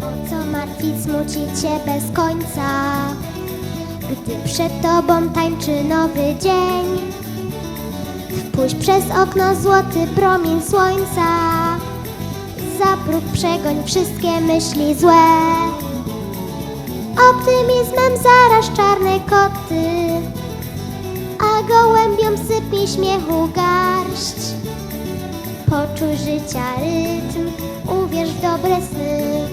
Po co martwić, smucić się bez końca, gdy przed tobą tańczy nowy dzień? Wpuść przez okno złoty promień słońca, za próg przegoń wszystkie myśli złe. Optymizmem zaraż czarne koty, a gołębiom sypnie śmiechu garść. Poczuj życia rytm, uwierz w dobre sny,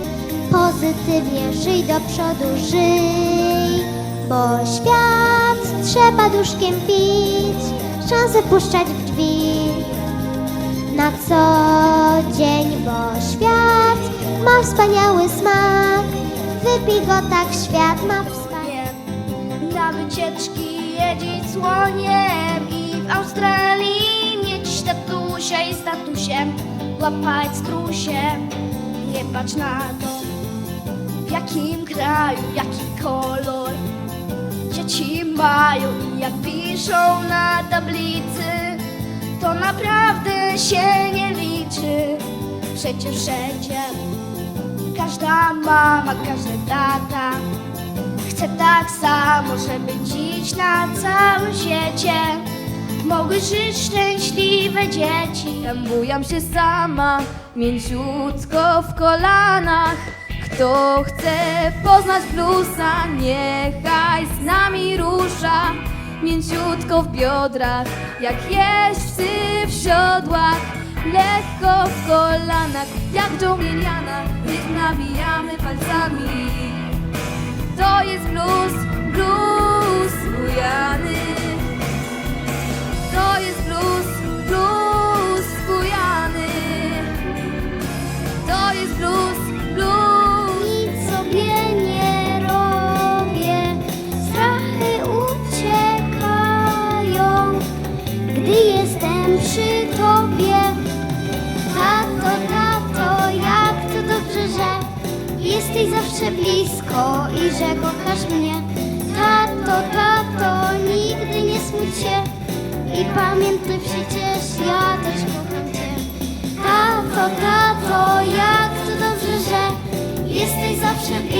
pozytywnie żyj do przodu, żyj, bo świat trzeba duszkiem pić, szansę puszczać w drzwi na co dzień, bo świat ma wspaniały smak, wypij go tak, świat ma wspaniały Na wycieczki jeździć słoniem i w Australii mieć tatusia i statusiem łapać strusie. Nie patrz na to, w jakim kraju, jaki kolor dzieci mają i jak piszą na tablicy. To naprawdę się nie liczy, przecież wszędzie każda mama, każdy tata Chcę tak samo, żeby dziś na całym świecie mogły żyć szczęśliwe dzieci. Tam bujam się sama, mięciutko w kolanach. Kto chce poznać bluesa, niechaj z nami rusza. Mięciutko w biodrach, jak jeźdźcy w siodłach. Lekko w kolanach, jak dżungliana, rytm nabijamy palcami. To jest blues, blues bujany. Przy tobie. Tato, tato, jak to dobrze, że jesteś zawsze blisko i że kochasz mnie. Tato, tato, nigdy nie smuć się i pamiętaj przecież ja też kocham cię. Tato, tato, jak to dobrze, że jesteś zawsze blisko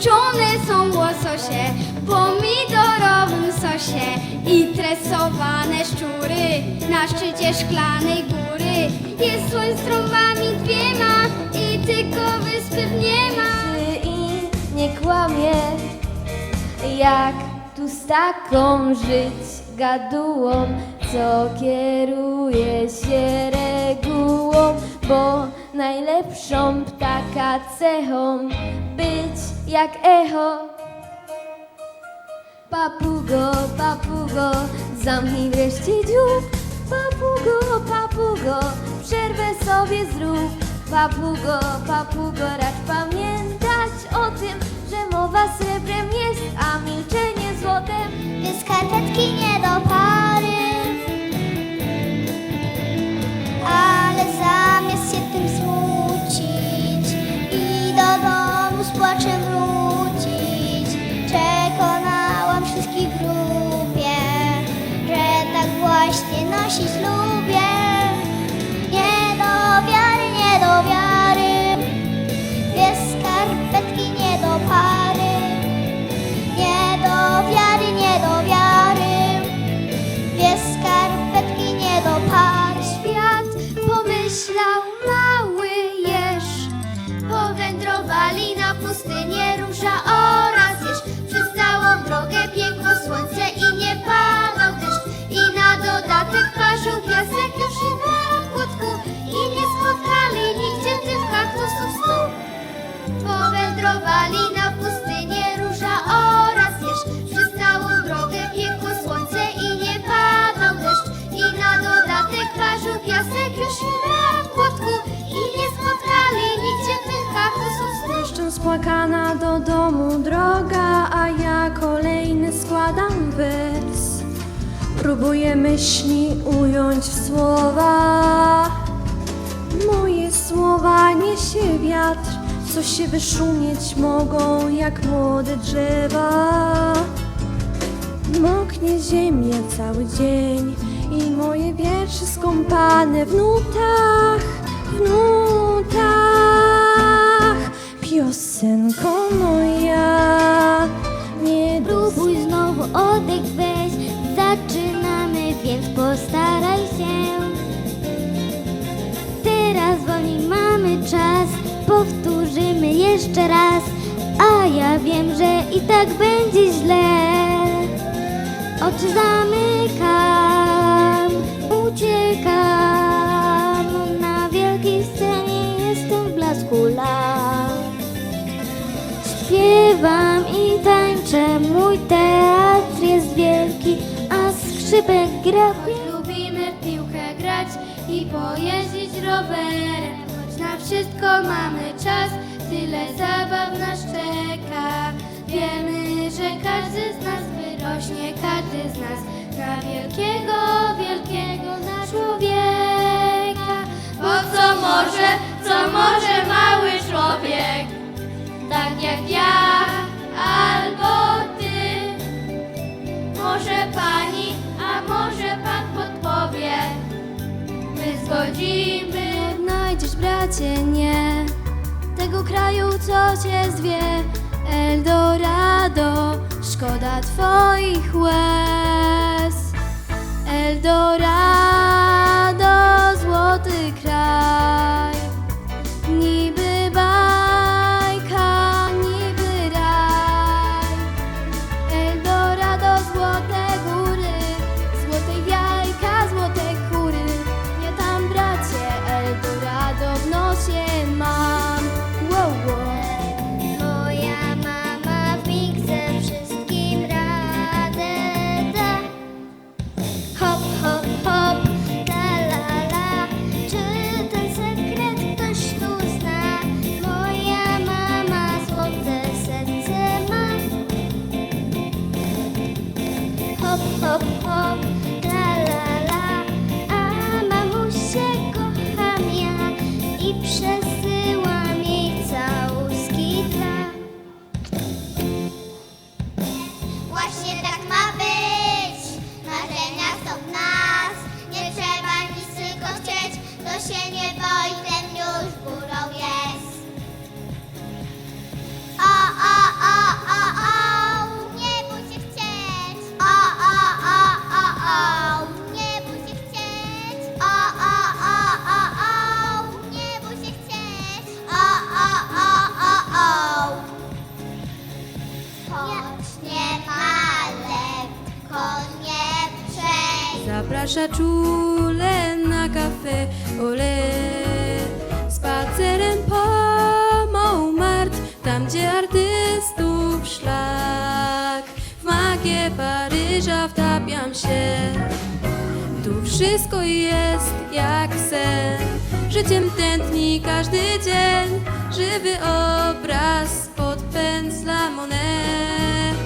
Uczone są łososie w pomidorowym sosie i tresowane szczury na szczycie szklanej góry. Jest słoń z trąbami dwiema i tylko wyspy nie ma. i nie kłamie, jak tu z taką żyć gadułą, co kieruje się regułą, bo najlepszą ptaka cechą być jak echo. Papugo, papugo, zamknij wreszcie dziób. Papugo, papugo, przerwę sobie zrób. Papugo, papugo, racz pamiętać o tym, że mowa srebrem jest, a milczenie złotem. Więc skarpetki nie do pary. Ale zamiast się właśnie nosić Zaśpiewał piasek już i na płotku I nie spotkali nigdzie tych kaktusów snów Powędrowali na pustynię róża oraz jeż Przez całą drogę piekło słońce i nie padał deszcz. I na dodatek parzył piasek już i na płotku I nie spotkali nigdzie tych kaktusów snów Deszczem spłakana do domu droga, a ja kolejny składam pył Próbuję myśli ująć w słowa. Moje słowa niesie wiatr, co się wyszumieć mogą jak młode drzewa. Moknie ziemia cały dzień i moje wiersze skąpane w nutach, w nutach. Piosenko moja, nie Próbuj znowu zaczynamy, więc postaraj się. Teraz wolniej mamy czas, powtórzymy jeszcze raz, a ja wiem, że i tak będzie źle. Oczy zamykam, uciekam, na wielkiej scenie jestem w blasku lat. Śpiewam i tańczę, mój a skrzypek gra. Lubimy w piłkę grać i pojeździć rowerem. Choć na wszystko mamy czas, tyle zabaw nas czeka. Wiemy, że każdy z nas wyrośnie, każdy z nas Na wielkiego, wielkiego na człowieka. Bo co może, co może mały człowiek? Tak jak ja albo ty. Może pani, My zgodzimy. Odnajdziesz, bracie, nie tego kraju, co cię zwie. Eldorado, szkoda twoich łez. Eldorado, po Montmartre, tam gdzie artystów szlak. W magię Paryża wtapiam się. Tu wszystko jest jak sen Życiem tętni każdy dzień. Żywy obraz pod pędzla Monet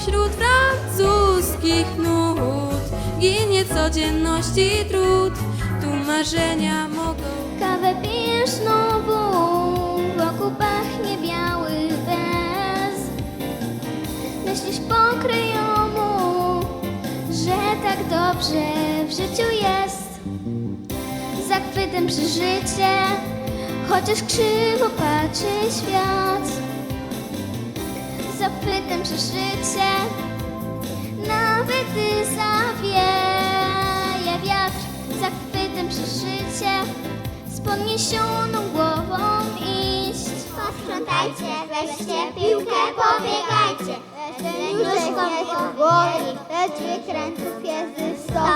Wśród francuskich nut Ginie codzienności trud. Tu marzenia mogą Kawę pijesz Myślisz pokryjomu, że tak dobrze w życiu jest. Zachwytem przeżycie, chociaż krzywo patrzy świat. Zachwytem przeżycie, nawet gdy zawieje wiatr. Zachwytem przeżycie, z podniesioną głową iść. Posprzątajcie, weźcie piłkę, pobiegajcie. Nóżek nie boli, lecz wykrętów jest sto.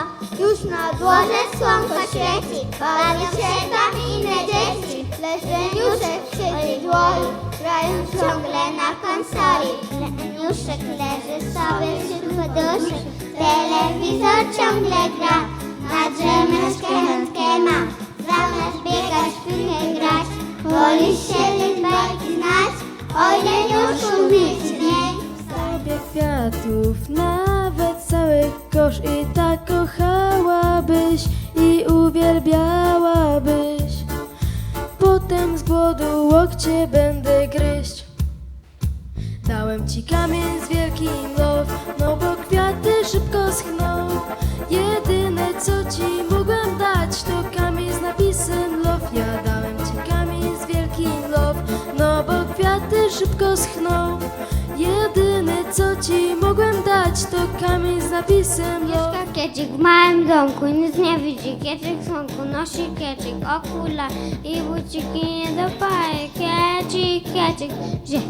Już na dworze słonko świeci, bawią się tam inne dzieci. Lecz Leniuszek siedzi dłoni, grając ciągle na konsoli. Leniuszek leży sobie wśród poduszek, telewizor ciągle gra. Na drzemeczkę chętkę ma, zamiast biegać, w piłkę grać. Woli siedzieć, bajki znać, oj Leniuszu, mieć mniej niebie kwiatów Nawet cały kosz i tak kochałabyś I uwielbiałabyś. Potem z głodu łokcie będę gryźć. Dałem ci kamień z wielkim love No bo kwiaty szybko schną. Jedyne co ci mogłem dać To kamień z napisem love Ja dałem ci kamień z wielkim love No bo kwiaty szybko schną. Jedyne co ci mogłem dać to kamień z napisem love. Mieszka kiecik w małym domku, nic nie widzi. Kiecik słonku nosi kiecik, okula i buciki nie dopaje. Kiecik, kiecik, gdzie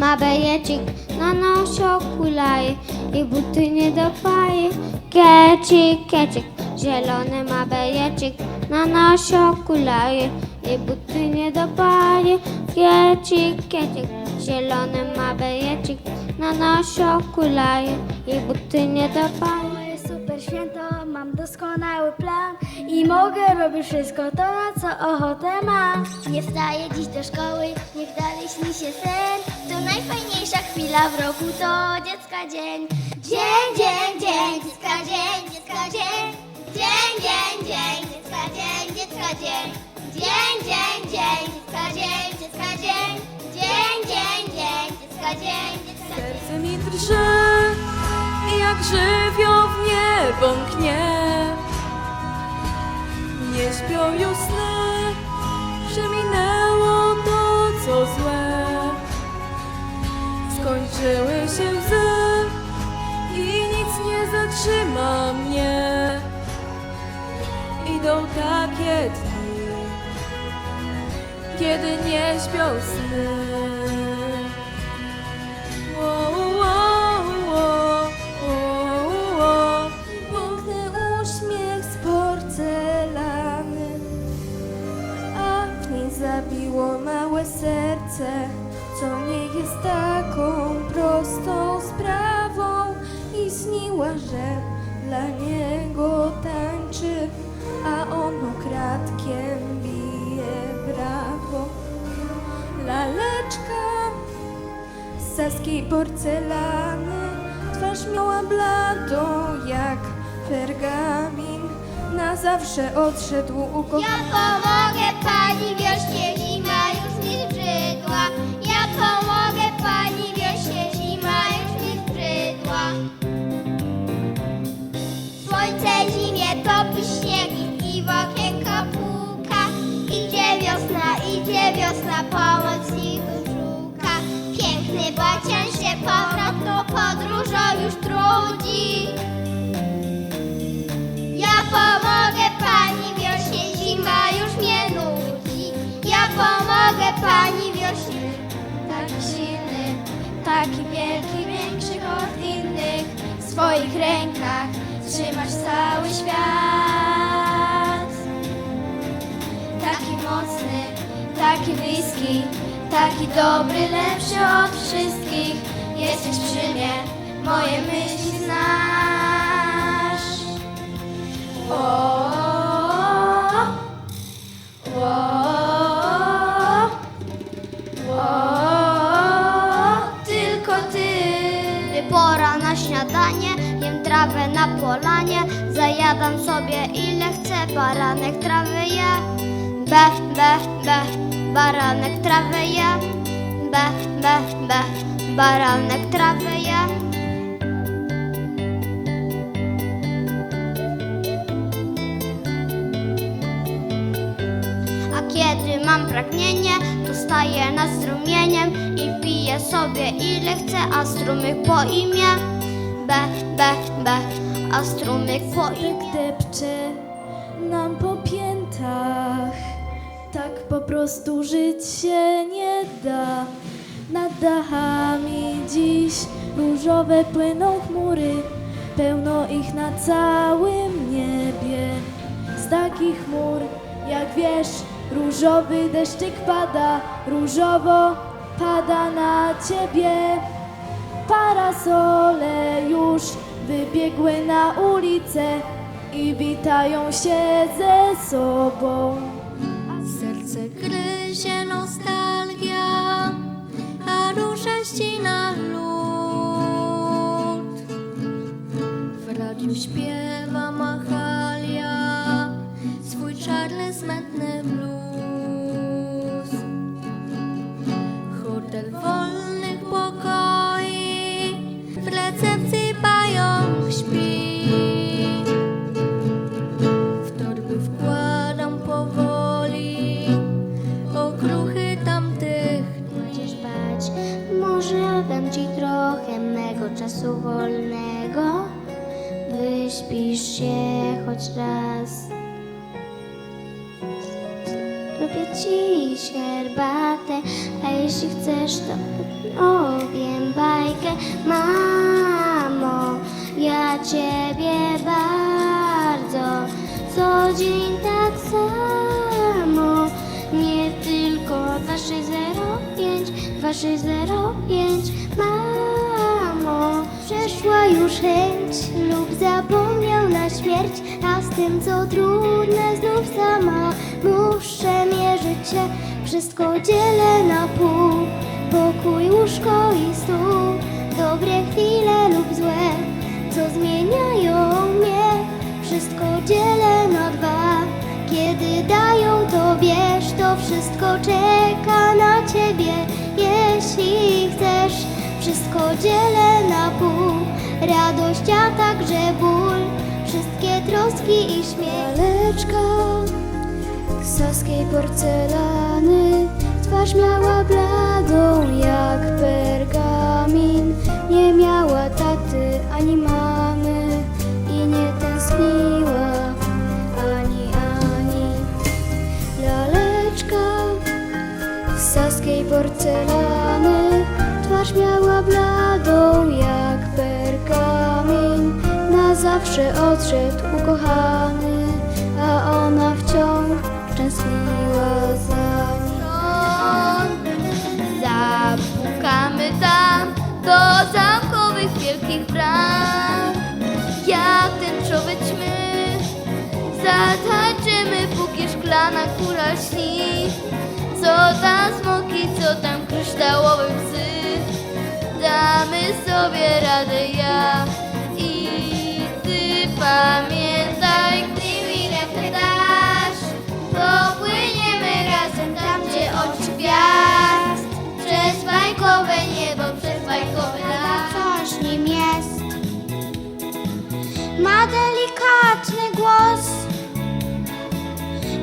ma bejecik, na nosie okulaje i buty nie dopaje. Kiecik, kiecik, zielony ma bejecik, na nosie okulaje i buty nie dopaje. Kiecik, kiecik, zielony ma bejecik, na nosie okulaje i buty nie dopaje. Moje super święto, mam doskonały plan i mogę robić wszystko to, na co ochotę mam. Nie wstaję dziś do szkoły, niech dalej śni się sen. To najfajniejsza chwila w roku, to dziecka dzień. Dzień, dzień, dzień, dziecka dzień, dziecka dzień. Dzień, dzień, dzień, dziecka dzień, dziecka dzień. Dzień, dzień, dzień, dziecka dzień, dziecka dzień. Dzień, dzień, dzień, dziecka dzień, dziecka dzień. Serce mi drży, jak żywioł w niebo mknie. Nie śpią już sny, przeminęło to, co złe. Skończyły się łzy i nic nie zatrzyma mnie. Idą takie dni, kiedy nie śpią sny. Piękny uśmiech z porcelany, a w niej zabiło małe serce, co nie jest taką prostą sprawą. I śniła, że dla niego tańczy, a on ukradkiem bije brawo. Laleczka z saskiej porcelany Twarz miała bladą jak pergamin Na zawsze odszedł ukok Ja pomogę podróżą już trudzi. Ja pomogę pani wiośnie, zima już mnie nudzi. Ja pomogę pani wiośnie, taki silny, taki wielki, większy od innych. W swoich rękach trzymasz cały świat. Taki mocny, taki bliski, taki dobry, lepszy od wszystkich. Moje myśli znasz. O, tylko ty. Pora na śniadanie, jem trawę na polanie, zajadam sobie ile chcę, baranek trawy je. Bech, bech, bech, baranek trawy je. Bech, bech, bech, baranek trawy je. Pragnienie, to staję nad strumieniem i piję sobie ile chcę, a strumyk po imię. Bech, bech, bech, a strumyk po imię. depcze nam po piętach Tak po prostu żyć się nie da Nad dachami dziś różowe płyną chmury Pełno ich na całym niebie Z takich chmur, jak wiesz, różowy deszczyk pada Różowo pada na ciebie Parasole już wybiegły na ulicę i witają się ze sobą. Serce gryzie nostalgia, a róża ścina lód. W radiu śpiewa Mahalia swój Charles Metny Przeszła już chęć lub zapomniał na śmierć, a z tym co trudne znów sama muszę mierzyć się. Wszystko dzielę na pół, pokój, łóżko i stół, dobre chwile lub złe, co zmieniają mnie. Wszystko dzielę na dwa, kiedy dają to bierz, to wszystko czeka na ciebie, jeśli chcesz. Wszystko dzielę na pół, radość, a także ból, wszystkie troski i śmiech. Laleczka z saskiej porcelany Twarz miała bladą jak pergamin. Nie miała taty ani mamy zawsze odszedł ukochany A ona wciąż tęskniła za nim. Zapukamy tam do zamkowych wielkich bram. Jak tęczowe ćmy Zatańczymy póki szklana kula śni. Co tam smoki, co tam kryształowe psy. Damy sobie radę ja Pamiętaj, gdy mi dasz Popłyniemy razem tam, gdzie oczy gwiazd Przez bajkowe niebo, przez bajkowe las Coś nim jest. Ma delikatny głos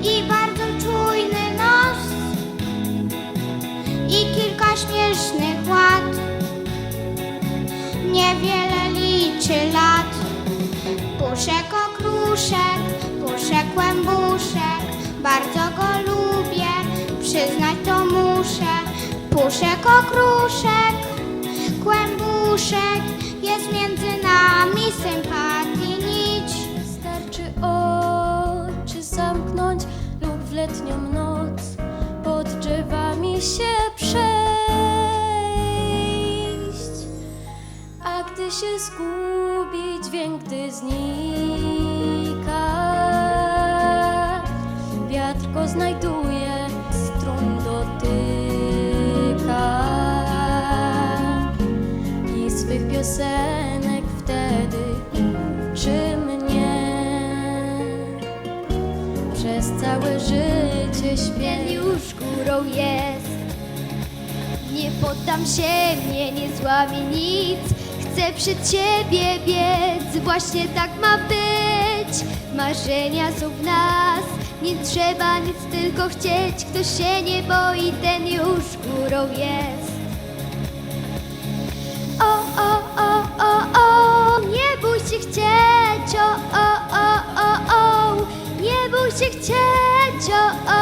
i bardzo czujny nos i kilka śmiesznych ład. Niewiele liczy lat. Bardzo go lubię, przyznać to muszę. Puszek okruszek, kłębuszek, jest między nami sympatii nić. Wystarczy oczy zamknąć lub w letnią noc pod drzewami się przejść. A gdy się zgubi, dźwięk gdy znika, znajduje, strun dotyka i swych piosenek wtedy uczy mnie. Przez całe życie śpię już górą jest. Nie poddam się, mnie nie złamie nic. Chcę przed ciebie biec, właśnie tak ma być. Marzenia są w nas, nie trzeba nic tylko chcieć. Kto się nie boi, ten już górą jest. O, o, o, o, o, nie bój się chcieć, o, o, o, o, o, nie bój się chcieć, o, o,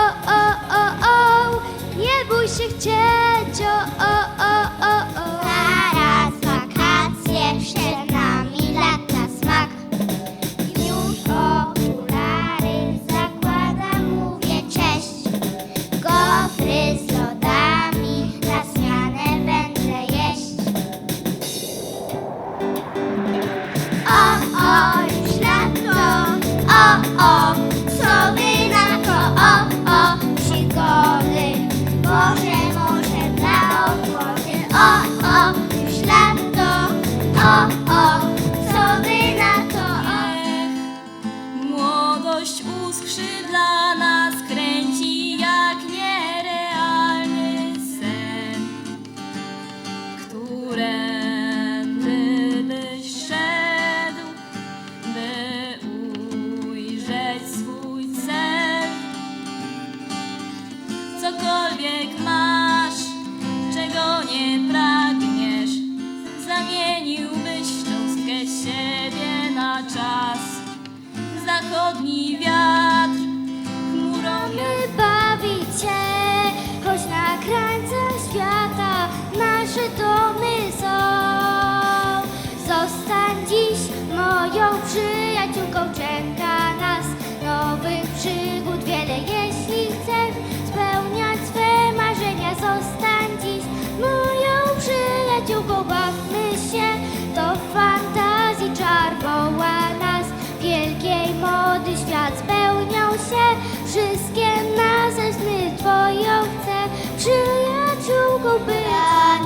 się, wszystkie nasze sny twoją chcę. Przyjaciółką być,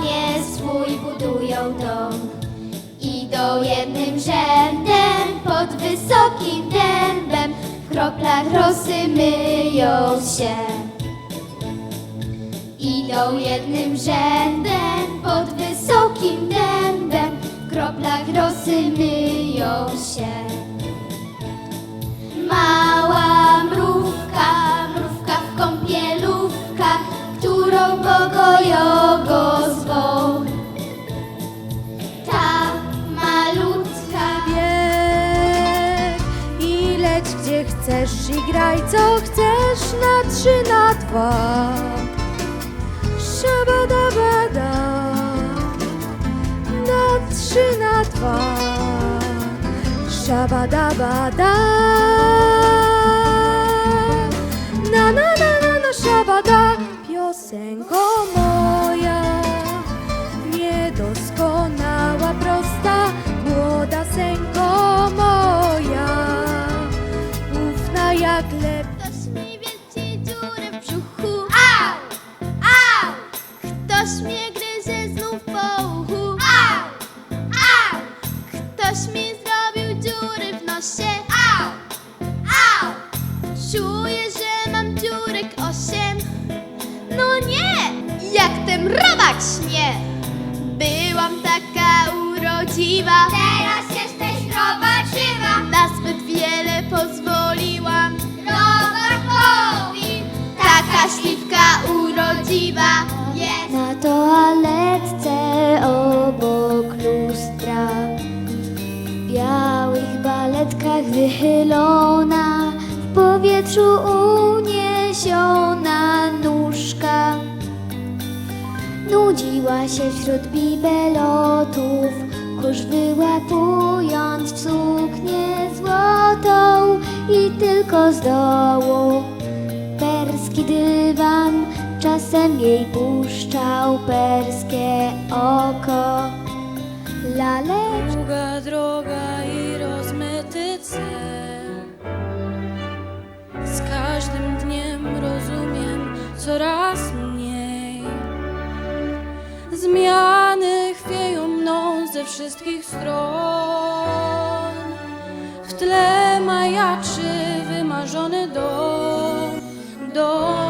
nie swój budują dom. Idą jednym rzędem pod wysokim dębem, w kroplach rosy myją się. Idą jednym rzędem pod wysokim dębem, w kroplach rosy myją się. Mała mrówka, mrówka w kąpielówka, którą bogojogo zwą. Ta malutka bieg i leć gdzie chcesz i graj co chcesz na trzy, na dwa. Szabadabada, na trzy, na dwa. Shabadabada. Śliwka urodziwa jest. na toaletce obok lustra. W białych baletkach wychylona, w powietrzu uniesiona nóżka. Nudziła się wśród bibelotów, kurz wyłapując w suknię złotą i tylko z dołu perski dywan czasem jej puszczał perskie oko. Laleczka Długa droga i rozmyty cel. Z każdym dniem rozumiem coraz mniej. Zmiany chwieją mną ze wszystkich stron. W tle majaczy wymarzony dom. Dom,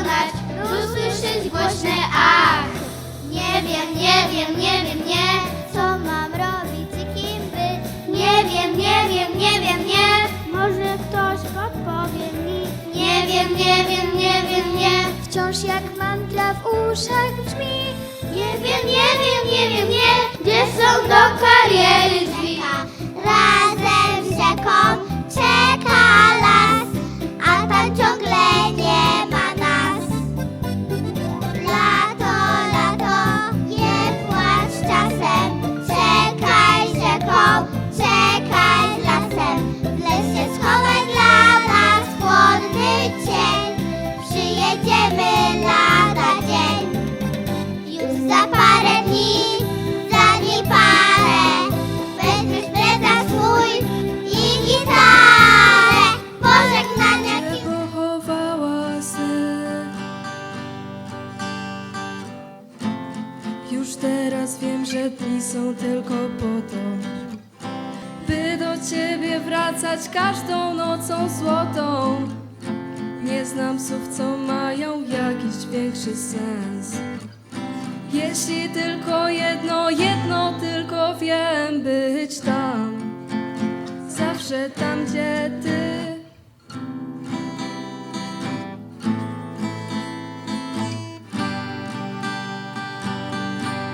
czego dokonać, usłyszeć głośne ach. Nie wiem, nie wiem, nie wiem, nie, co mam robić i kim być. Nie wiem, nie wiem, nie wiem, nie, może ktoś podpowie mi. Nie wiem, nie wiem, nie wiem, nie, Wciąż jak mantra w uszach brzmi, nie wiem, nie wiem, nie wiem, nie, gdzie są do kariery drzwi. Razem z rzeką każdą nocą złotą. Nie znam psów, co mają jakiś większy sens.